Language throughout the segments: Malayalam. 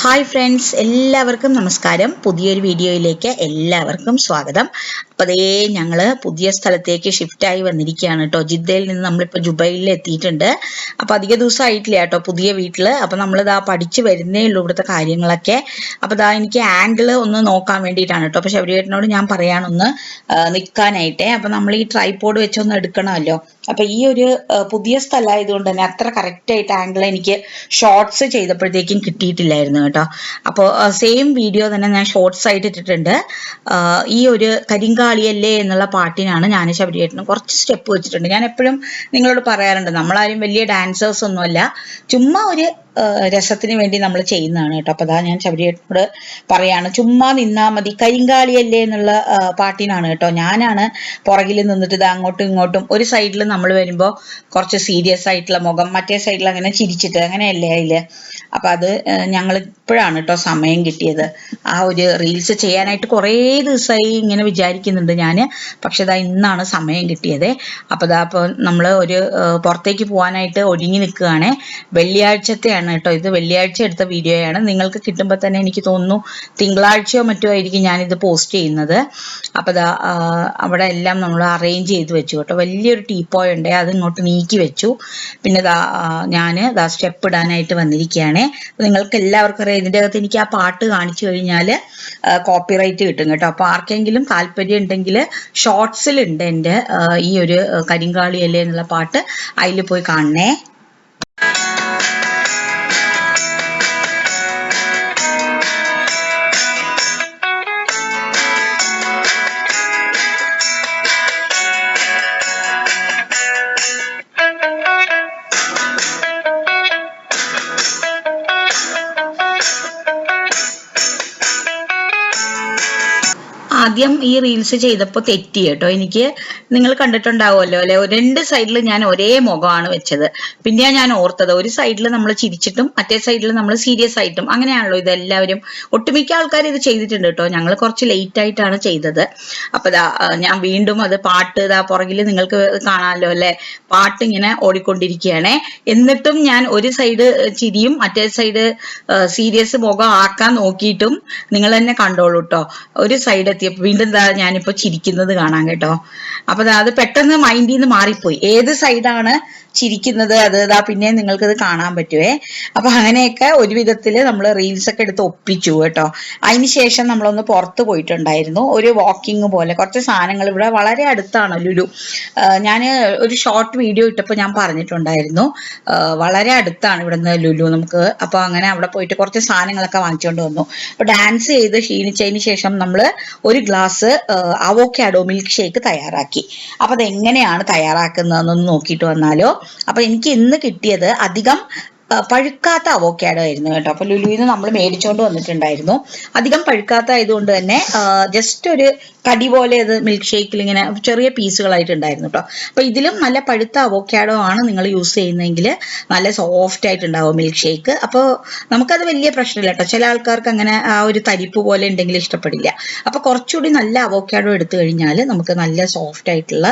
ഹായ് ഫ്രണ്ട്സ് എല്ലാവർക്കും നമസ്കാരം. പുതിയൊരു വീഡിയോയിലേക്ക് എല്ലാവർക്കും സ്വാഗതം. അപ്പോൾ അതേ ഞങ്ങൾ പുതിയ സ്ഥലത്തേക്ക് ഷിഫ്റ്റായി വന്നിരിക്കുകയാണ് കേട്ടോ. ജിദ്ദയിൽ നിന്ന് നമ്മളിപ്പോൾ ജുബൈലിൽ എത്തിയിട്ടുണ്ട്. അപ്പോൾ അധിക ദിവസം ആയിട്ടില്ല കേട്ടോ പുതിയ വീട്ടിൽ അപ്പോൾ നമ്മളിതാ പഠിച്ചു വരുന്നേ ഉള്ളൂ ഇവിടുത്തെ കാര്യങ്ങളൊക്കെ. അപ്പോൾ ഇതാ എനിക്ക് ആംഗിൾ ഒന്ന് നോക്കാൻ വേണ്ടിയിട്ടാണ് കേട്ടോ. അപ്പോൾ ശബരിയേട്ടനോട് ഞാൻ പറയാനൊന്ന് നിൽക്കാനായിട്ടേ അപ്പോൾ നമ്മൾ ഈ ട്രൈപോഡ് വെച്ചൊന്ന് എടുക്കണമല്ലോ. അപ്പൊ ഈ ഒരു പുതിയ സ്ഥലമായതുകൊണ്ട് തന്നെ അത്ര കറക്റ്റ് ആയിട്ട് ആംഗിൾ എനിക്ക് ഷോർട്സ് ചെയ്തപ്പോഴത്തേക്കും കിട്ടിയിട്ടില്ലായിരുന്നു കേട്ടോ. അപ്പോൾ സെയിം വീഡിയോ തന്നെ ഞാൻ ഷോർട്സ് ആയിട്ട് ഇട്ടിട്ടുണ്ട്. ഈ ഒരു കരിങ്കാളിയല്ലേ എന്നുള്ള പാട്ടിനാണ് ഞാൻ ശബരിയേട്ടന് കുറച്ച് സ്റ്റെപ്പ് വെച്ചിട്ടുണ്ട്. ഞാൻ എപ്പോഴും നിങ്ങളോട് പറയാറുണ്ട് നമ്മളാരും വലിയ ഡാൻസേഴ്സ് ഒന്നുമല്ല. ചുമ്മാ ഒരു രസത്തിന് വേണ്ടി നമ്മൾ ചെയ്യുന്നതാണ് കേട്ടോ. അപ്പൊ അതാ ഞാൻ ശബരിയേട്ടനോട് പറയാണ് ചുമ്മാ നിന്നാ മതി. കരിങ്കാളിയല്ലേ എന്നുള്ള പാട്ടിനാണ് കേട്ടോ. ഞാനാണ് പുറകിൽ നിന്നിട്ട് ഇത് അങ്ങോട്ടും ഇങ്ങോട്ടും ഒരു സൈഡിൽ നമ്മൾ വരുമ്പോൾ കുറച്ച് സീരിയസ് ആയിട്ടുള്ള മുഖം മറ്റേ സൈഡിൽ അങ്ങനെ ചിരിച്ചിട്ട് അങ്ങനെയല്ലേ അതിൽ. അപ്പൊ അത് ഞങ്ങൾ ഇപ്പോഴാണ് കേട്ടോ സമയം കിട്ടിയത്. ആ ഒരു റീൽസ് ചെയ്യാനായിട്ട് കുറേ ദിവസമായി ഇങ്ങനെ വിചാരിക്കുന്നുണ്ട് ഞാൻ പക്ഷെ ഇതാ ഇന്നാണ് സമയം കിട്ടിയത്. അപ്പൊ ഇതാ അപ്പോൾ നമ്മൾ ഒരു പുറത്തേക്ക് പോകാനായിട്ട് ഒരുങ്ങി നിൽക്കുകയാണ്. വെള്ളിയാഴ്ചത്തെയാണ് കേട്ടോ. ഇത് വെള്ളിയാഴ്ച എടുത്ത വീഡിയോയാണ് നിങ്ങൾക്ക് കിട്ടുമ്പോൾ തന്നെ എനിക്ക് തോന്നുന്നു തിങ്കളാഴ്ചയോ മറ്റോ ആയിരിക്കും ഞാനിത് പോസ്റ്റ് ചെയ്യുന്നത്. അപ്പോൾ ദാ അവിടെ എല്ലാം നമ്മൾ അറേഞ്ച് ചെയ്ത് വെച്ചു കേട്ടോ. വലിയൊരു ടീപ്പോയ് ഉണ്ട്. അത് ഇങ്ങോട്ട് നീക്കി വെച്ചു. പിന്നെ ദാ ഞാൻ ദാ സ്റ്റെപ്പ് ഇടാനായിട്ട് വന്നിരിക്കുകയാണ്. നിങ്ങൾക്ക് എല്ലാവർക്കും അറിയാം ഇതിന്റെ അകത്ത് എനിക്ക് ആ പാട്ട് കാണിച്ചു കഴിഞ്ഞാൽ കോപ്പിറൈറ്റ് കിട്ടും കേട്ടോ. അപ്പോൾ ആർക്കെങ്കിലും താല്പര്യം ഉണ്ടെങ്കിൽ ഷോർട്സിലുണ്ട് എന്റെ ഈ ഒരു കരിങ്കാളി കരിങ്കാളിയല്ലേ എന്നുള്ള പാട്ട് അതിൽ പോയി കാണണേ. ആദ്യം ഈ റീൽസ് ചെയ്തപ്പോൾ തെറ്റി കേട്ടോ. എനിക്ക് നിങ്ങൾ കണ്ടിട്ടുണ്ടാവുമല്ലോ അല്ലെ? രണ്ട് സൈഡിൽ ഞാൻ ഒരേ മുഖമാണ് വെച്ചത്. പിന്നെയാ ഞാൻ ഓർത്തത്. ഒരു സൈഡിൽ നമ്മൾ ചിരിച്ചിട്ടും മറ്റേ സൈഡിൽ നമ്മൾ സീരിയസ് ആയിട്ടും അങ്ങനെയാണല്ലോ ഇതെല്ലാവരും. ഒട്ടുമിക്ക ആൾക്കാർ ഇത് ചെയ്തിട്ടുണ്ട് കേട്ടോ. ഞങ്ങൾ കുറച്ച് ലേറ്റ് ആയിട്ടാണ് ചെയ്തത്. അപ്പൊ ഞാൻ വീണ്ടും അത് പാട്ട് ഇതാ പുറകിൽ നിങ്ങൾക്ക് കാണാമല്ലോ അല്ലെ? പാട്ട് ഇങ്ങനെ ഓടിക്കൊണ്ടിരിക്കുകയാണേ. എന്നിട്ടും ഞാൻ ഒരു സൈഡ് ചിരിയും മറ്റേ സൈഡ് സീരിയസ് മുഖം ആക്കാൻ നോക്കിയിട്ടും നിങ്ങൾ തന്നെ കണ്ടോളൂ കേട്ടോ. ഒരു സൈഡ് എത്തിയപ്പോ വീണ്ടും ദാ ഞാനിപ്പോ ചിരിക്കുന്നത് കാണാം കേട്ടോ. അപ്പൊ അത് പെട്ടെന്ന് മൈൻഡിൽ നിന്ന് മാറിപ്പോയി. ഏത് സൈഡാണ് ചിരിക്കുന്നത് അത് ഇതാ പിന്നെ നിങ്ങൾക്ക് ഇത് കാണാൻ പറ്റുവേ. അപ്പൊ അങ്ങനെയൊക്കെ ഒരു വിധത്തിൽ നമ്മൾ റീൽസ് ഒക്കെ എടുത്ത് ഒപ്പിച്ചു കേട്ടോ. അതിന് ശേഷം നമ്മളൊന്ന് പുറത്ത് പോയിട്ടുണ്ടായിരുന്നു. ഒരു വാക്കിംഗ് പോലെ. കുറച്ച് സാധനങ്ങൾ ഇവിടെ വളരെ അടുത്താണ് ലുലു. ഞാൻ ഒരു ഷോർട്ട് വീഡിയോ ഇട്ടപ്പോൾ ഞാൻ പറഞ്ഞിട്ടുണ്ടായിരുന്നു. വളരെ അടുത്താണ് ഇവിടുന്ന് ലുലു നമുക്ക്. അപ്പോൾ അങ്ങനെ അവിടെ പോയിട്ട് കുറച്ച് സാധനങ്ങളൊക്കെ വാങ്ങിച്ചുകൊണ്ട് വന്നു. അപ്പോൾ ഡാൻസ് ചെയ്ത് ക്ഷീണിച്ചതിന് ശേഷം നമ്മൾ ഒരു ഗ്ലാസ് അവോക്കാഡോ മിൽക്ക് ഷേക്ക് തയ്യാറാക്കി. അപ്പോൾ അതെങ്ങനെയാണ് തയ്യാറാക്കുന്നതെന്നൊന്ന് നോക്കിയിട്ട് വന്നാലോ. അപ്പൊ എനിക്ക് ഇന്ന് കിട്ടിയത് അധികം പഴുക്കാത്ത അവോക്കാഡോ ആയിരുന്നു കേട്ടോ. അപ്പൊ ലുലുവിന്ന് നമ്മൾ മേടിച്ചോണ്ട് വന്നിട്ടുണ്ടായിരുന്നു. അധികം പഴുക്കാത്ത ആയതുകൊണ്ട് തന്നെ ജസ്റ്റ് ഒരു കടി പോലെ അത് മിൽക്ക് ഷേക്കിൽ ഇങ്ങനെ ചെറിയ പീസുകളായിട്ടുണ്ടായിരുന്നു കേട്ടോ. അപ്പൊ ഇതിലും നല്ല പഴുത്ത അവോക്കാഡോ ആണ് നിങ്ങൾ യൂസ് ചെയ്യുന്നതെങ്കിൽ നല്ല സോഫ്റ്റ് ആയിട്ടുണ്ടാവും മിൽക്ക് ഷേക്ക് അപ്പോൾ നമുക്കത് വലിയ പ്രശ്നമില്ല കേട്ടോ. ചില ആൾക്കാർക്ക് അങ്ങനെ ആ ഒരു തരിപ്പ് പോലെ ഉണ്ടെങ്കിൽ ഇഷ്ടപ്പെടില്ല. അപ്പൊ കുറച്ചുകൂടി നല്ല അവോക്കാഡോ എടുത്തു കഴിഞ്ഞാൽ നമുക്ക് നല്ല സോഫ്റ്റ് ആയിട്ടുള്ള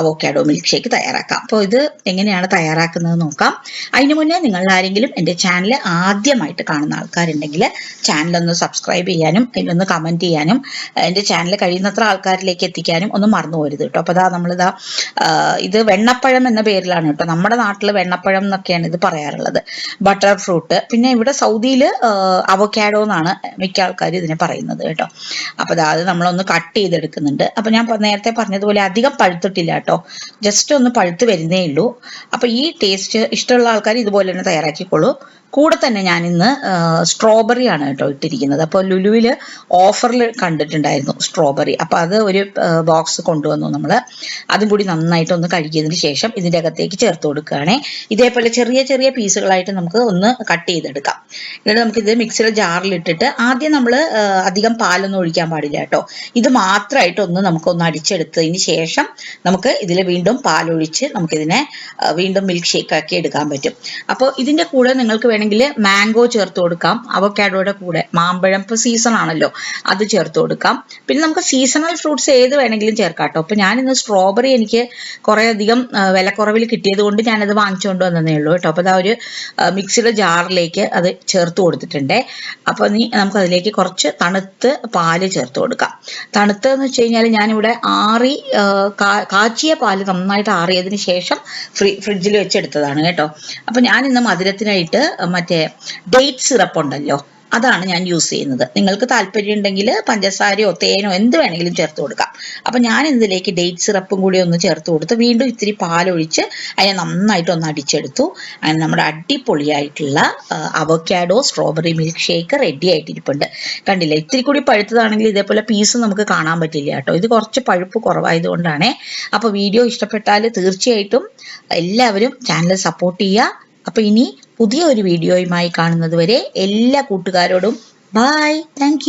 അവോക്കാഡോ മിൽക്ക് ഷേക്ക് തയ്യാറാക്കാം. അപ്പോൾ ഇത് എങ്ങനെയാണ് തയ്യാറാക്കുന്നത് നോക്കാം. അതിന് മുന്നേ നിങ്ങൾ ആരെങ്കിലും എന്റെ ചാനൽ ആദ്യമായിട്ട് കാണുന്ന ആൾക്കാരുണ്ടെങ്കിൽ ചാനൽ ഒന്ന് സബ്സ്ക്രൈബ് ചെയ്യാനും അതിലൊന്ന് കമന്റ് ചെയ്യാനും എന്റെ ചാനൽ കഴിയുന്നത്ര ആൾക്കാരിലേക്ക് എത്തിക്കാനും ഒന്നും മറന്നു പോരുത് കേട്ടോ. അപ്പോൾ അതാ നമ്മളിതാ ഇത് വെണ്ണപ്പഴം എന്ന പേരിലാണ് കേട്ടോ. നമ്മുടെ നാട്ടിൽ വെണ്ണപ്പഴം എന്നൊക്കെയാണ് ഇത് പറയാറുള്ളത്. ബട്ടർ ഫ്രൂട്ട് പിന്നെ ഇവിടെ സൗദിയിൽ അവക്കാഡോ എന്നാണ് മിക്ക ആൾക്കാരും ഇതിനെ പറയുന്നത് കേട്ടോ. അപ്പോൾ അത് നമ്മളൊന്ന് കട്ട് ചെയ്തെടുക്കുന്നുണ്ട്. അപ്പോൾ ഞാൻ നേരത്തെ പറഞ്ഞതുപോലെ അധികം പഴുത്തിട്ടില്ല കേട്ടോ. ജസ്റ്റ് ഒന്ന് പഴുത്ത് വരുന്നേ ഉള്ളൂ. അപ്പോൾ ഈ ടേസ്റ്റ് ഇഷ്ടമുള്ള ആൾക്കാർ ഇതുപോലെ തന്നെ തയ്യാറാക്കിക്കോളൂ. കൂടെ തന്നെ ഞാൻ ഇന്ന് സ്ട്രോബെറി ആണ് കേട്ടോ ഇട്ടിരിക്കുന്നത്. അപ്പോൾ ലുലുവിൽ ഓഫറിൽ കണ്ടിട്ടുണ്ടായിരുന്നു സ്ട്രോബെറി അപ്പോൾ അത് ഒരു ബോക്സ് കൊണ്ടുവന്നു നമ്മൾ അതും കൂടി നന്നായിട്ടൊന്ന് കഴുകിയതിന് ശേഷം ഇതിന്റെ അകത്തേക്ക് ചേർത്ത് കൊടുക്കുകയാണേ. ഇതേപോലെ ചെറിയ ചെറിയ പീസുകളായിട്ട് നമുക്ക് ഒന്ന് കട്ട് ചെയ്തെടുക്കാം. എന്നിട്ട് നമുക്കിത് മിക്സിയുടെ ജാറിൽ ഇട്ടിട്ട് ആദ്യം നമ്മൾ അധികം പാലൊന്നും ഒഴിക്കാൻ പാടില്ല കേട്ടോ. ഇത് മാത്രമായിട്ടൊന്ന് നമുക്കൊന്ന് അടിച്ചെടുത്തതിന് ശേഷം നമുക്ക് ഇതിൽ വീണ്ടും പാലൊഴിച്ച് നമുക്കിതിനെ വീണ്ടും മിൽക്ക് ഷേക്ക് ആക്കി എടുക്കാൻ പറ്റും. അപ്പോൾ ഇതിന്റെ കൂടെ നിങ്ങൾക്ക് വേണമെങ്കിൽ വേണമെങ്കിൽ മാംഗോ ചേർത്ത് കൊടുക്കാം. അവക്കാഡോയുടെ കൂടെ. മാമ്പഴം ഇപ്പൊ സീസൺ ആണല്ലോ. അത് ചേർത്ത് കൊടുക്കാം. പിന്നെ നമുക്ക് സീസണൽ ഫ്രൂട്ട്സ് ഏത് വേണമെങ്കിലും ചേർക്കാം കേട്ടോ. ഞാൻ ഇന്ന് സ്ട്രോബെറി എനിക്ക് കുറെ അധികം വിലക്കുറവിൽ കിട്ടിയത് കൊണ്ട് ഞാനത് വാങ്ങിച്ചുകൊണ്ട് വന്നതേ ഉള്ളൂ കേട്ടോ. അപ്പൊ അതാ ഒരു മിക്സിയുടെ ജാറിലേക്ക് അത് ചേർത്ത് കൊടുത്തിട്ടുണ്ട്. അപ്പൊ നീ നമുക്ക് അതിലേക്ക് കുറച്ച് തണുത്ത് പാൽ ചേർത്ത് കൊടുക്കാം. തണുത്ത് എന്ന് വെച്ച് കഴിഞ്ഞാൽ ഞാനിവിടെ ആറി കാച്ചിയ പാൽ നന്നായിട്ട് ആറിയതിന് ശേഷം ഫ്രി ഫ്രിഡ്ജിൽ വെച്ചെടുത്തതാണ് കേട്ടോ. അപ്പൊ ഞാൻ ഇന്ന് മധുരത്തിനായിട്ട് മറ്റേ ഡേറ്റ് സിറപ്പ് ഉണ്ടല്ലോ അതാണ് ഞാൻ യൂസ് ചെയ്യുന്നത്. നിങ്ങൾക്ക് താല്പര്യം ഉണ്ടെങ്കിൽ പഞ്ചസാരയോ തേനോ എന്ത് വേണമെങ്കിലും ചേർത്ത് കൊടുക്കാം. അപ്പൊ ഞാൻ ഇതിലേക്ക് ഡേറ്റ് സിറപ്പും കൂടി ഒന്ന് ചേർത്ത് കൊടുത്ത് വീണ്ടും ഇത്തിരി പാലൊഴിച്ച് അതിനെ നന്നായിട്ട് ഒന്ന് അടിച്ചെടുത്തു. അങ്ങനെ നമ്മുടെ അടിപൊളിയായിട്ടുള്ള avocado strawberry milk shake ready ആയിട്ടിരിപ്പുണ്ട്. കണ്ടില്ല? ഇത്തിരി കൂടി പഴുത്തതാണെങ്കിൽ ഇതേപോലെ പീസ് നമുക്ക് കാണാൻ പറ്റില്ല കേട്ടോ. ഇത് കുറച്ച് പഴുപ്പ് കുറവായതുകൊണ്ടാണേ. അപ്പോൾ വീഡിയോ ഇഷ്ടപ്പെട്ടാൽ തീർച്ചയായിട്ടും എല്ലാവരും ചാനൽ സപ്പോർട്ട് ചെയ്യുക. അപ്പൊ ഇനി പുതിയ ഒരു വീഡിയോയുമായി കാണുന്നത് വരെ എല്ലാ കൂട്ടുകാരോടും ബൈ. താങ്ക്